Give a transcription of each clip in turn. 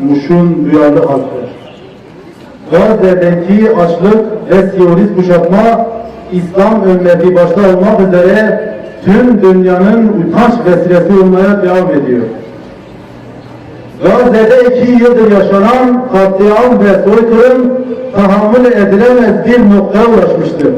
kurtuluşun duyarlı halkı. Gazze'deki açlık ve Siyonist kuşatma İslam ümmeti başta olmak üzere tüm dünyanın utanç vesilesi olmaya devam ediyor. Gazze'de iki yıldır yaşanan katliam ve soykırım tahammül edilemez bir noktaya ulaşmıştır.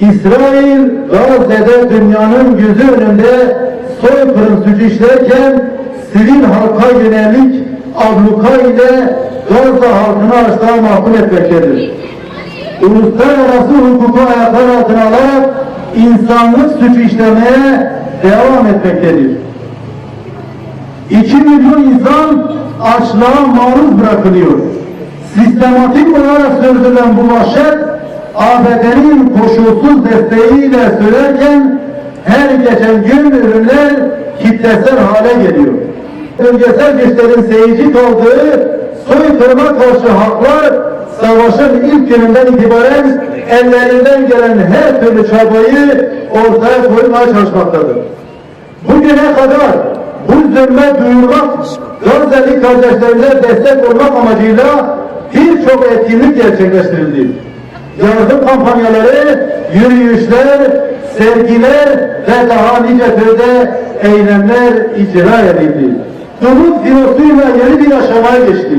İsrail Gazze'de dünyanın gözü önünde soykırım suçu işlerken sivil halka yönelik abluka ile Gazze halkını açlığa mahkum etmektedir. Uluslararası hukuku ayaklar altına alarak insanlık suçu işlemeye devam etmektedir. 2 milyon insan açlığa maruz bırakılıyor. Sistematik olarak sürdürülen bu vahşet ABD'nin koşulsuz desteğiyle söylerken her geçen gün ürünler kitlesel hale geliyor. Bölgesel güçlerin seyirci kaldığı soykırıma karşı haklar savaşın ilk gününden itibaren ellerinden gelen her türlü çabayı ortaya koymaya çalışmaktadır. Bugüne kadar bu zulme duyurmak, Gazze'li kardeşlerine destek olmak amacıyla birçok etkinlik gerçekleştirildi. Yardım kampanyaları, yürüyüşler, sergiler ve daha nice türde eylemler icra edildi. Umut filosuyla yeni bir aşamaya geçti.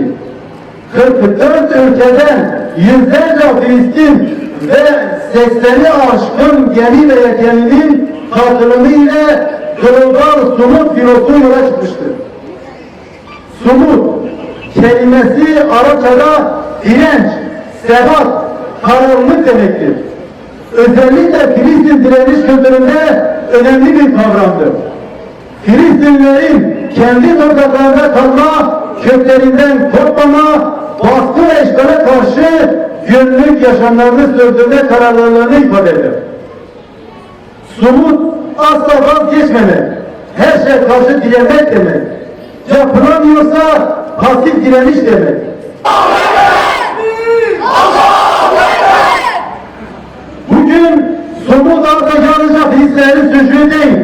44 ülkeden yüzlerce Filistin ve 80'i aşkın gemi ve yeteninin katılımı ile global sumut filosu yola çıkmıştır. Sumut kelimesi Arapçada direnç, sebat, kararlılık demektir. Özellikle Filistin direniş kültüründe önemli bir kavramdır. Filistinlilerin kendi topraklarında kalma, köklerinden kopmama, baskı ve işgale karşı günlük yaşamlarını sürdürme kararlılığını ifade eder. Sumut asla vazgeçmemek, her şey karşı direnmek demek. Yapılamıyorsa pasif direniş demek. Bugün somut yalnızca Filistinlerin suçu değil,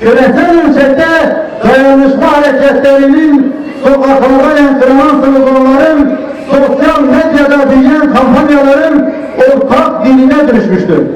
küresel ölçekte dayanışma hareketlerinin sokaklarda yankılanan sloganların sosyal medyada büyüyen kampanyaların ortak diline dönüşmüştür.